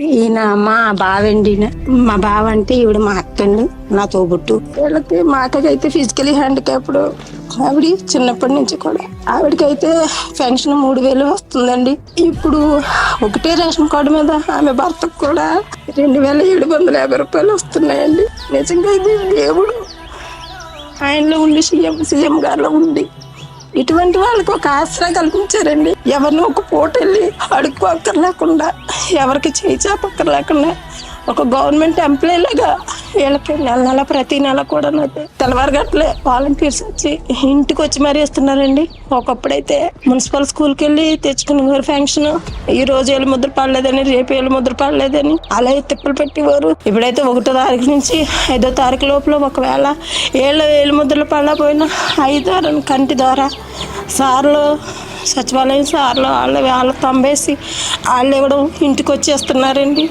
ఈయన మా బావండిన మా బావ అంటే ఈవిడ మా అక్కండి నా తోబుట్టు. వీళ్ళకి మా అక్కకైతే ఫిజికలీ హ్యాండిక్యాప్డ్ ఆవిడ చిన్నప్పటి నుంచి కూడా. ఆవిడకైతే పెన్షన్ మూడు వేలు వస్తుందండి. ఇప్పుడు ఒకటే రేషన్ కార్డు మీద ఆమె భర్తకు కూడా రెండు వేల ఏడు వందల యాభై రూపాయలు వస్తున్నాయండి. నిజంగా ఇది దేవుడు. ఆయనలో ఉండి సీఎం సీఎం గారిలో ఉండి ఇటువంటి వాళ్ళకి ఒక ఆసరా కల్పించారండి. ఎవరిని ఒక పూట వెళ్ళి అడుక్కోక్కర్లేకుండా ఎవరికి చేయి చేపక్కర్లేకుండా ఒక గవర్నమెంట్ ఎంప్లాయీ లాగా వీళ్ళకి నెల నెల ప్రతి నెల కూడా నాకు తెల్లవారుగట్లే వాలంటీర్స్ వచ్చి ఇంటికి వచ్చి మరీ ఇస్తున్నారండి ఒకప్పుడైతే మున్సిపల్ స్కూల్కి వెళ్ళి తెచ్చుకునేవారు ఫంక్షన్. ఈ రోజు ఏళ్ళు ముద్ర పడలేదని రేపు ఏళ్ళు ముద్ర పడలేదని అలా తిప్పలు పెట్టేవారు. ఇప్పుడైతే ఒకటో తారీఖు నుంచి ఐదో తారీఖు లోపల ఒకవేళ ఏళ్ళు ఏళ్ళు ముద్రలు పడలేకపోయినా ఐదో కంటి ద్వారా సార్లు సచివాలయం సార్లు వాళ్ళు వాళ్ళ తంబేసి వాళ్ళు ఇవ్వడం ఇంటికి వచ్చేస్తున్నారండి.